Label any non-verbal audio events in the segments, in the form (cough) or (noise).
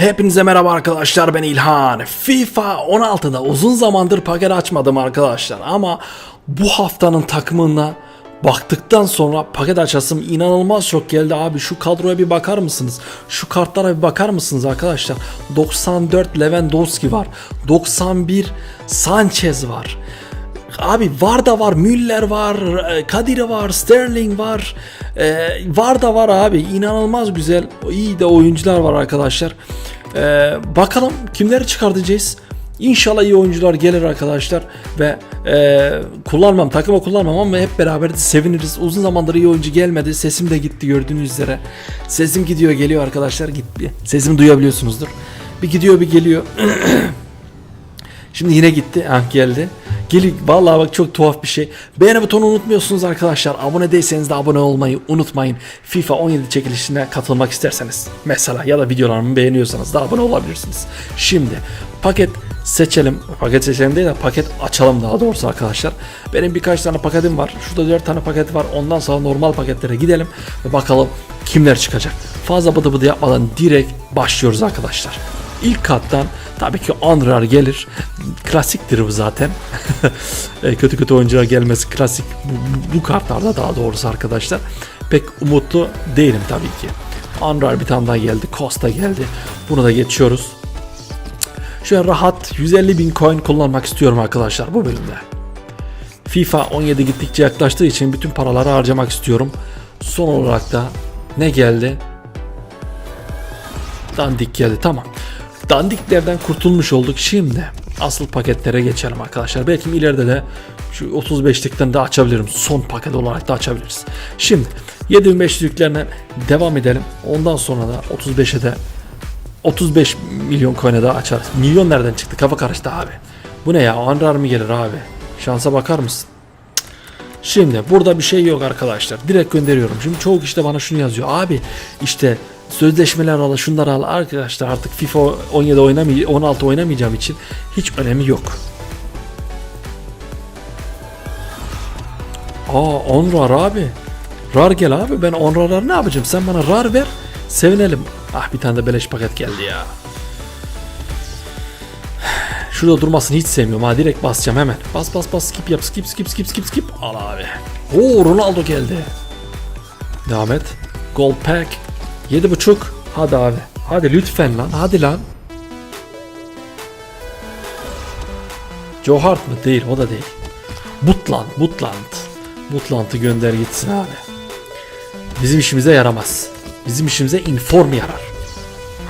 Hepinize merhaba arkadaşlar ben İlhan. FIFA 16'da uzun zamandır paket açmadım arkadaşlar ama bu haftanın takımına baktıktan sonra paket açasım inanılmaz çok geldi abi. Şu kadroya bir bakar mısınız? Şu kartlara bir bakar mısınız arkadaşlar? 94 Lewandowski var. 91 Sanchez var. Abi var da var, Müller var, e, Kadir var, Sterling var. E, var da var abi. İnanılmaz güzel. iyi de oyuncular var arkadaşlar. E, bakalım kimleri çıkartacağız. İnşallah iyi oyuncular gelir arkadaşlar ve e, kullanmam takıma kullanmam ama hep beraber de seviniriz. Uzun zamandır iyi oyuncu gelmedi. Sesim de gitti gördüğünüz üzere. Sesim gidiyor geliyor arkadaşlar. Gitti. Sesimi duyabiliyorsunuzdur. Bir gidiyor bir geliyor. (clears throat) Şimdi yine gitti. Ah geldi. Geli vallahi bak çok tuhaf bir şey. Beğeni butonu unutmuyorsunuz arkadaşlar. Abone değilseniz de abone olmayı unutmayın. FIFA 17 çekilişine katılmak isterseniz mesela ya da videolarımı beğeniyorsanız da abone olabilirsiniz. Şimdi paket seçelim. Paket seçelim değil de paket açalım daha doğrusu arkadaşlar. Benim birkaç tane paketim var. Şurada 4 tane paket var. Ondan sonra normal paketlere gidelim ve bakalım kimler çıkacak. Fazla bıdı bıdı yapmadan direkt başlıyoruz arkadaşlar. İlk kattan tabii ki Anrar gelir. Klasiktir bu zaten. (laughs) E, kötü kötü oyuncular gelmesi klasik bu- bu kartlarda daha doğrusu arkadaşlar. Pek umutlu değilim tabii ki. Anrar bir tane daha geldi. Costa geldi. Bunu da geçiyoruz. Şöyle rahat 150 bin coin kullanmak istiyorum arkadaşlar bu bölümde. FIFA 17 gittikçe yaklaştığı için bütün paraları harcamak istiyorum. Son olarak da ne geldi? Dandik geldi tamam. Dandiklerden kurtulmuş olduk. Şimdi asıl paketlere geçelim arkadaşlar. Belki ileride de şu 35'likten de açabilirim. Son paket olarak da açabiliriz. Şimdi 7500'lüklerine devam edelim. Ondan sonra da 35'e de 35 milyon coin'e daha açarız. Milyon nereden çıktı? Kafa karıştı abi. Bu ne ya? Anrar mı gelir abi? Şansa bakar mısın? Şimdi burada bir şey yok arkadaşlar. Direkt gönderiyorum. Şimdi çoğu kişi de bana şunu yazıyor. Abi işte sözleşmeler al, şunları al. Arkadaşlar artık FIFA 17 oynamay 16 oynamayacağım için hiç önemi yok. Aa 10 rar abi. Rar gel abi. Ben 10 rar ne yapacağım? Sen bana rar ver. Sevinelim. Ah bir tane de beleş paket geldi ya. Şurada durmasını hiç sevmiyorum ha direkt basacağım hemen. Bas bas bas skip yap skip skip skip skip skip. Al abi. Oo Ronaldo geldi. Devam et. Gold pack. 7.5. Hadi abi. Hadi lütfen lan. Hadi lan. Joe Hart mı? Değil o da değil. Butland. Butland. Butland'ı gönder gitsin abi. Bizim işimize yaramaz. Bizim işimize inform yarar.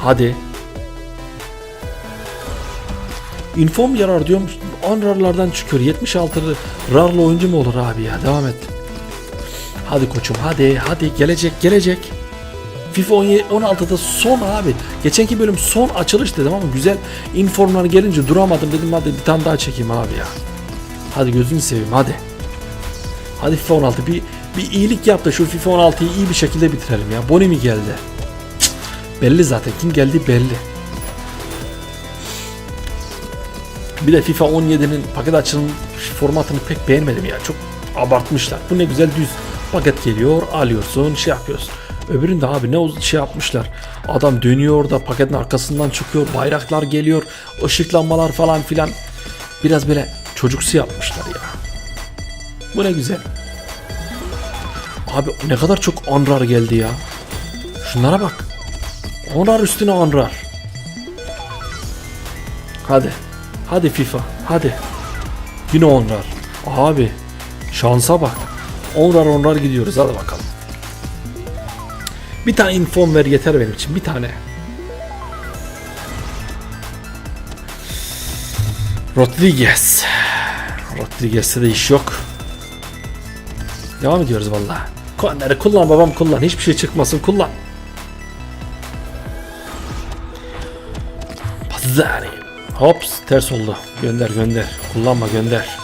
Hadi. Inform yarar diyorum. 10 rarlardan çıkıyor. 76 rarlı oyuncu mu olur abi ya? Devam et. Hadi koçum hadi hadi gelecek gelecek. FIFA 17 16'da son abi. Geçenki bölüm son açılış dedim ama güzel informlar gelince duramadım dedim hadi bir tane daha çekeyim abi ya. Hadi gözünü seveyim hadi. Hadi FIFA 16 bir bir iyilik yap da şu FIFA 16'yı iyi bir şekilde bitirelim ya. Boni mi geldi? Belli zaten kim geldi belli. Bir de FIFA 17'nin paket açılım formatını pek beğenmedim ya. Çok abartmışlar. Bu ne güzel düz paket geliyor, alıyorsun, şey yapıyorsun. Öbüründe abi ne şey yapmışlar. Adam dönüyor da paketin arkasından çıkıyor, bayraklar geliyor, ışıklanmalar falan filan. Biraz böyle çocuksu yapmışlar ya. Bu ne güzel. Abi ne kadar çok Anrar geldi ya. Şunlara bak. Anrar üstüne Anrar. Hadi. Hadi FIFA. Hadi. Yine Onrar. Abi. Şansa bak. Onrar onrar gidiyoruz. Hadi bakalım. Bir tane inform ver yeter benim için. Bir tane. Rodriguez. Rodriguez'te de iş yok. Devam ediyoruz vallahi. Coinleri kullan babam kullan. Hiçbir şey çıkmasın kullan. Pazari. Hops ters oldu. Gönder gönder. Kullanma gönder.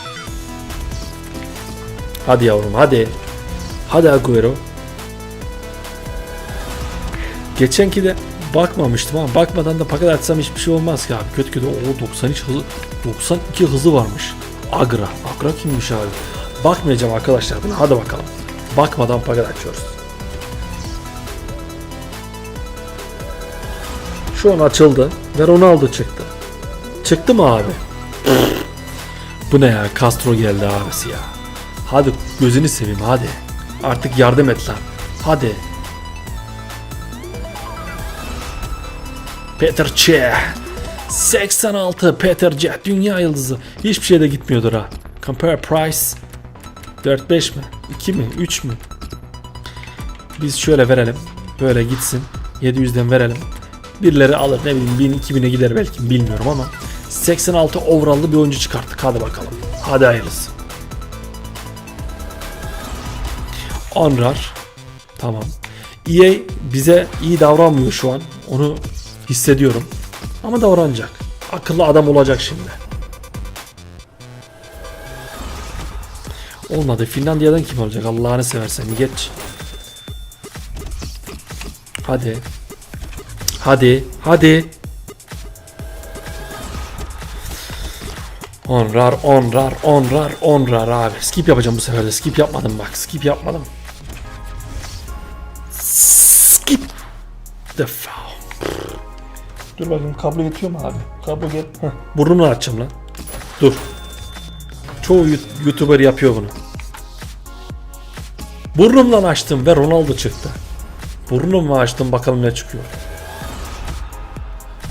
Hadi yavrum hadi. Hadi Agüero. Geçenki de bakmamıştım ama bakmadan da paket açsam hiçbir şey olmaz ki abi. Kötü kötü o 93 hızı 92 hızı varmış. Agra. Agra kimmiş abi? Bakmayacağım arkadaşlar buna. Hadi bakalım. Bakmadan paket açıyoruz. Şu an açıldı ve Ronaldo çıktı. Çıktı mı abi? (laughs) Bu ne ya? Castro geldi abisi ya. Hadi gözünü seveyim hadi. Artık yardım et lan. Hadi. Peter Cech. 86 Peter Cech dünya yıldızı. Hiçbir şeyde gitmiyordur ha. Compare price 4-5 mi? 2 mi? 3 mü? Biz şöyle verelim. Böyle gitsin. 700'den verelim. Birileri alır ne bileyim 1000 2000'e gider belki bilmiyorum ama 86 overall'lı bir oyuncu çıkarttık. Hadi bakalım. Hadi hayırlısı. Onrar. Tamam. EA bize iyi davranmıyor şu an. Onu hissediyorum. Ama davranacak. Akıllı adam olacak şimdi. Olmadı. Finlandiya'dan kim olacak? Allah'ını seversen geç. Hadi. Hadi. Hadi. Onrar, onrar, onrar, onrar abi. Skip yapacağım bu sefer de. Skip yapmadım bak. Skip yapmadım. Skip. The foul. Dur bakayım kablo yetiyor mu abi? Kablo gel. Heh, burnunu açacağım lan. Dur. Çoğu YouTuber yapıyor bunu. Burnumdan açtım ve Ronaldo çıktı. Burnumla açtım bakalım ne çıkıyor.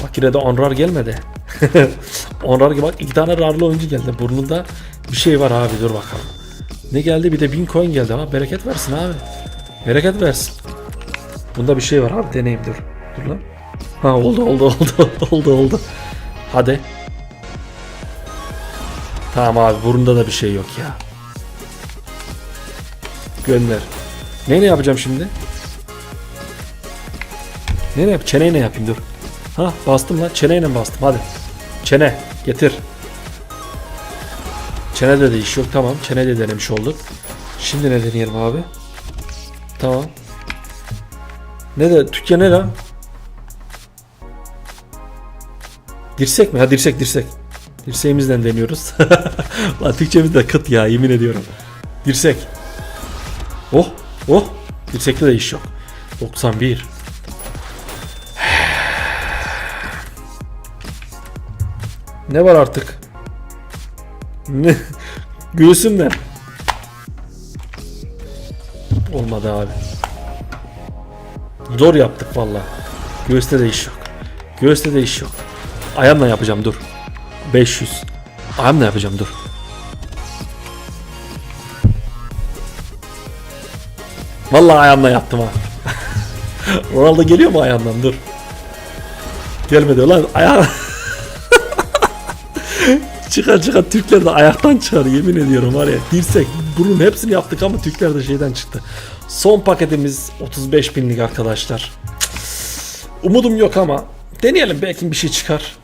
Bak yine de Onrar gelmedi. (laughs) Onrar gibi bak iki tane rarlı oyuncu geldi. Burnunda bir şey var abi dur bakalım. Ne geldi bir de 1000 coin geldi ama bereket versin abi. Bereket versin. Bunda bir şey var abi deneyim dur. Dur lan. Ha oldu oldu oldu (laughs) oldu oldu. Hadi. Tamam abi burunda da bir şey yok ya. Gönder. Neyle yapacağım şimdi? Neyle yap? Çeneyle yapayım dur. Ha bastım lan. Çeneyle bastım hadi. Çene getir. Çenede de iş yok tamam. Çene de denemiş olduk. Şimdi ne deneyelim abi? Tamam. Ne de Türkiye ne lan? Dirsek mi? Ha dirsek dirsek. Dirseğimizden deniyoruz. (laughs) Lan Türkçemiz de kıt ya yemin ediyorum. Dirsek. Oh oh. Dirsekte de iş yok. 91. (sighs) Ne var artık? (laughs) Ne? Göğsümden. Olmadı abi. Zor yaptık valla. Göğüste de iş yok. Göğüste de iş yok. Ayağımla yapacağım dur. 500. Ayağımla yapacağım dur. Vallahi ayağımla yaptım ha. (laughs) Ronaldo geliyor mu ayağımdan dur. Gelmedi lan ayağı. (laughs) çıkar çıkar Türkler de ayaktan çıkar yemin ediyorum var ya dirsek burun hepsini yaptık ama Türkler de şeyden çıktı. Son paketimiz 35 binlik arkadaşlar. Umudum yok ama deneyelim belki bir şey çıkar.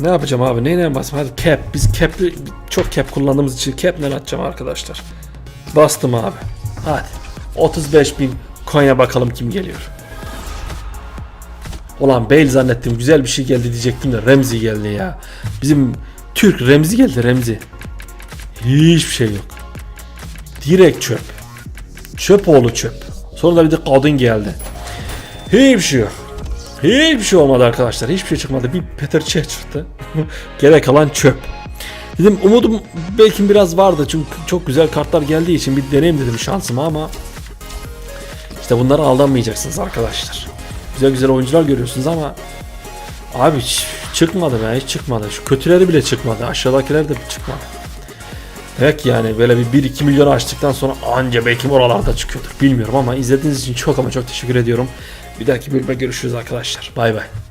Ne yapacağım abi? Neyle basayım? Hadi cap. Biz cap'li çok cap kullandığımız için cap'le atacağım arkadaşlar. Bastım abi. Hadi. 35 bin Konya bakalım kim geliyor. Ulan Bale zannettim güzel bir şey geldi diyecektim de Remzi geldi ya. Bizim Türk Remzi geldi Remzi. Hiçbir şey yok. Direkt çöp. Çöp oğlu çöp. Sonra da bir de kadın geldi. Hiçbir şey yok. Hiçbir şey olmadı arkadaşlar. Hiçbir şey çıkmadı. Bir Peter Cech çıktı. (laughs) Gerek kalan çöp. Dedim umudum belki biraz vardı çünkü çok güzel kartlar geldiği için bir deneyim dedim şansıma ama işte bunlara aldanmayacaksınız arkadaşlar. Güzel güzel oyuncular görüyorsunuz ama abi çıkmadı be hiç çıkmadı. Şu kötüleri bile çıkmadı. Aşağıdakiler de çıkmadı. Belki yani böyle bir 1-2 milyon açtıktan sonra anca belki oralarda çıkıyordur. Bilmiyorum ama izlediğiniz için çok ama çok teşekkür ediyorum. Bir dahaki bölümde görüşürüz arkadaşlar. Bay bay.